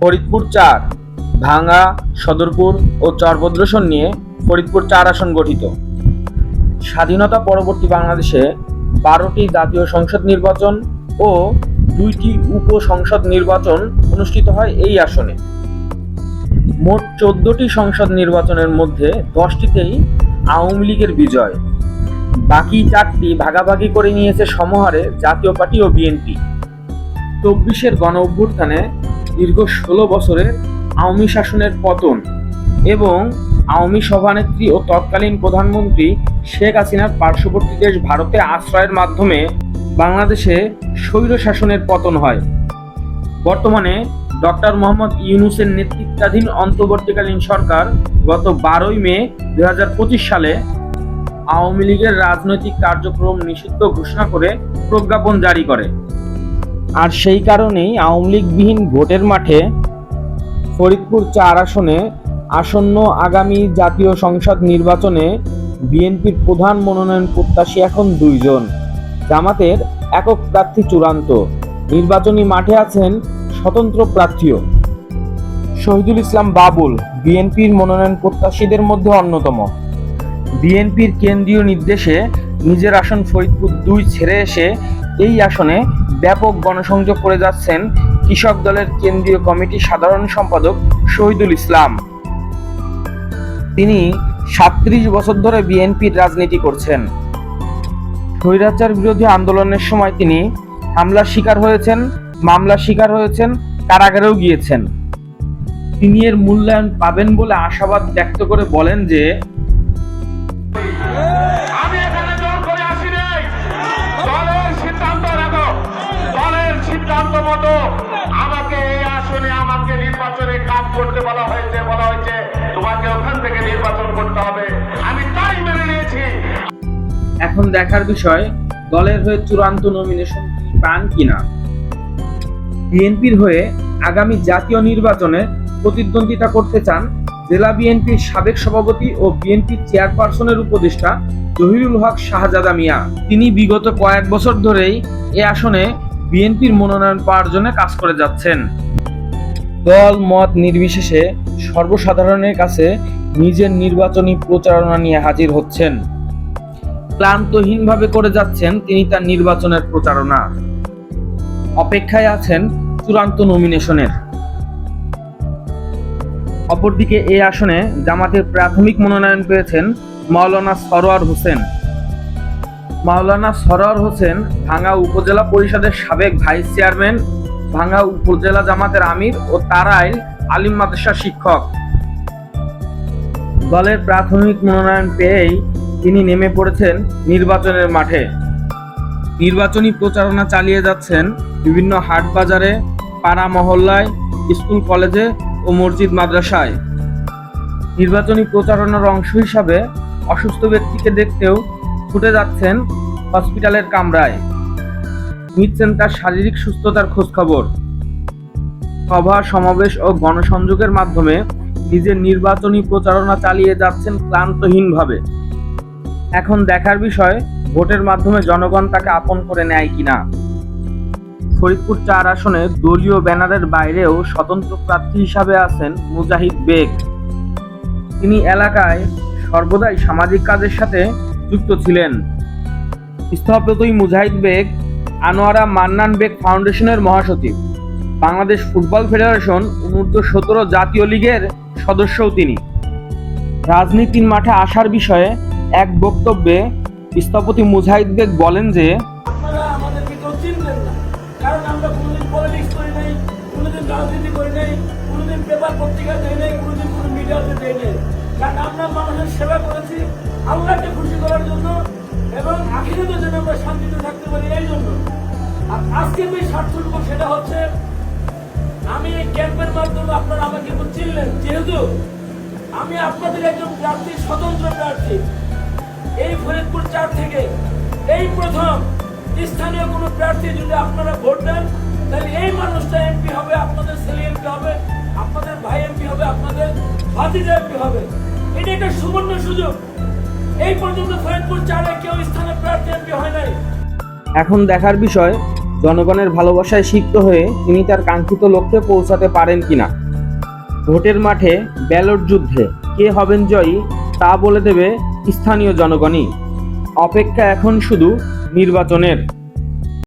ফরিদপুর চার, ভাঙ্গা, সদরপুর ও চরভদ্রসন নিয়ে ফরিদপুর চার আসন গঠিত। স্বাধীনতা পরবর্তী বাংলাদেশে বারোটি জাতীয় সংসদ নির্বাচন ও দুইটি উপসংসদ নির্বাচন অনুষ্ঠিত হয় এই আসনে। মোট চোদ্দটি সংসদ নির্বাচনের মধ্যে দশটিতেই আওয়ামী লীগের বিজয়। বাকি চারটি ভাগাভাগি করে নিয়েছে সমহারে জাতীয় পার্টি ও বিএনপি। চব্বিশের গণ অভ্যুত্থানে দীর্ঘ ষোলো বছরের আওয়ামী শাসনের পতন এবং আওয়ামী সভানেত্রী ও তৎকালীন প্রধানমন্ত্রী শেখ হাসিনার পার্শ্ববর্তী দেশ ভারতে আশ্রয়ের মাধ্যমে বাংলাদেশে স্বৈর শাসনের পতন হয়। বর্তমানে ডক্টর মোহাম্মদ ইউনুসের নেতৃত্বাধীন অন্তর্বর্তীকালীন সরকার গত বারোই মে দু হাজার পঁচিশ সালে আওয়ামী লীগের রাজনৈতিক কার্যক্রম নিষিদ্ধ ঘোষণা করে প্রজ্ঞাপন জারি করে। আর সেই কারণেই আওয়ামী লীগবিহীন ভোটের মাঠে ফরিদপুর চার আসনে আসন্ন আগামী জাতীয় সংসদ নির্বাচনে বিএনপির প্রধান মনোনয়ন প্রত্যাশী এখন দুইজন। জামাতের একক প্রার্থী চূড়ান্ত। নির্বাচনী মাঠে আছেন স্বতন্ত্র প্রার্থীও। শহীদুল ইসলাম বাবুল বিএনপির মনোনয়ন প্রত্যাশীদের মধ্যে অন্যতম। বিএনপির কেন্দ্রীয় নির্দেশে নিজের আসন ফরিদপুর দুই ছেড়ে এসে এই আসনে ব্যাপক গণসংযোগ করে যাচ্ছেন কৃষক দলের কেন্দ্রীয় কমিটির সাধারণ সম্পাদক শহীদুল ইসলাম। তিনি সাতত্রিশ বছর ধরে বিএনপির রাজনীতি করছেন। স্বৈরাচার বিরোধী আন্দোলনের সময় তিনি হামলার শিকার হয়েছেন, মামলার শিকার হয়েছেন, কারাগারেও গিয়েছেন। তিনি এর মূল্যায়ন পাবেন বলে আশাবাদ ব্যক্ত করে বলেন যে করতে বলা হয়েছে বলা হয়েছে, তোমাকে ওখান থেকে নির্বাচন করতে হবে। আমি তাই মেনে নিয়েছি। এখন দেখার বিষয়, দলের হয়ে চূড়ান্ত নমিনেশন পান কিনা? বিএনপির হয়ে আগামী জাতীয় নির্বাচনে প্রতিদ্বন্দ্বিতা করতে চান জেলা বিএনপির সাবেক সভাপতি ও বিএনপির চেয়ারপারসনের উপদেষ্টা জহিরুল হক শাহজাদা মিয়া। তিনি বিগত কয়েক বছর ধরেই এ আসনে বিএনপির মনোনয়ন পাওয়ার জন্য কাজ করে যাচ্ছেন। দল, মত নির্বিশেষে সর্বসাধারণের কাছে নিজের নির্বাচনী প্রচারণা নিয়ে হাজির হচ্ছেন। ক্লান্তহীনভাবে করে যাচ্ছেন তিনি তার নির্বাচনের প্রচারণা। অপেক্ষায় আছেন চূড়ান্ত নমিনেশনের। অপরদিকে এই আসনে জামাতের প্রাথমিক মনোনয়ন পেয়েছেন মাওলানা সরোয়ার হোসেন। মাওলানা সরোয়ার হোসেন ভাঙ্গা উপজেলা পরিষদের সাবেক ভাইস চেয়ারম্যান ভাঙ্গা উপজেলা জামাতের আমির ও তারাইল আলিম মাদ্রাসার শিক্ষক। দলের প্রাথমিক মনোনয়ন পেয়েই তিনি নেমে পড়েছেন নির্বাচনের মাঠে। নির্বাচনী প্রচারণা চালিয়ে যাচ্ছেন বিভিন্ন হাট বাজারে, পাড়া মহল্লায়, স্কুল কলেজে ও মসজিদ মাদ্রাসায়। নির্বাচনী প্রচারণার অংশ হিসাবে অসুস্থ ব্যক্তিকে দেখতেও ছুটে যাচ্ছেন হসপিটালের কামরায়। নিচ্ছেন তার শারীরিক সুস্থতার খোঁজখবর। সভা, সমাবেশ ও গণসংযোগের মাধ্যমে নিজের নির্বাচনী প্রচারণা চালিয়ে যাচ্ছেন ক্লান্তহীনভাবে। এখন দেখার বিষয়, ভোটের মাধ্যমে জনগণ তাকে আপন করে নেয় কিনা। ফরিদপুর চার আসনে দলীয় ব্যানারের বাইরেও স্বতন্ত্র প্রার্থী হিসাবে আছেন মুজাহিদ বেগ। তিনি এলাকায় সর্বদাই সামাজিক কাজের সাথে যুক্ত ছিলেন। স্থপতই মুজাহিদ বেগ আনোয়ারা মান্নান বেগ ফাউন্ডেশনের মহাসচিব। বাংলাদেশ ফুটবল ফেডারেশন অনূর্ধ্ব সতেরো জাতীয় লীগের সদস্যও তিনি। রাজনীতির মাঠে আসার বিষয়ে এক বক্তব্যে স্থপতি মুজাহিদ বেগ বলেন যে সেবা করেছি খুশি করার জন্য আখিরাতে যেন আমরা শান্তিতে থাকতে পারি, এই জন্য। আর আজকে যে স্বার্থটুকু সেটা হচ্ছে, আমি এই ক্যাম্পের মাধ্যমে আপনারা আমাকে একটু চিনলেন যেহেতু আমি আপনাদের একজন প্রার্থী, স্বতন্ত্র প্রার্থী। এই ফরিদপুর চার থেকে এই প্রথম স্থানীয় কোনো প্রার্থী যদি আপনারা ভোট দেন, তাহলে এই মানুষটা এমপি হবে, আপনাদের ছেলে এমপি হবে, আপনাদের ভাই এমপি হবে, আপনাদের ভাতিজা এমপি হবে। এটা একটা সুবর্ণ সুযোগ। এই পর্যন্ত ফরিদপুর চারে কেউ স্থানীয় এখন দেখার বিষয়, জনগণের ভালোবাসায় সিক্ত হয়ে তিনি তার কাঙ্ক্ষিত লক্ষ্যে পৌঁছাতে পারেন কিনা। ভোটের মাঠে ব্যালট যুদ্ধে কে হবেন জয়ী, তা বলে দেবে স্থানীয় জনগণই। অপেক্ষা এখন শুধু নির্বাচনের।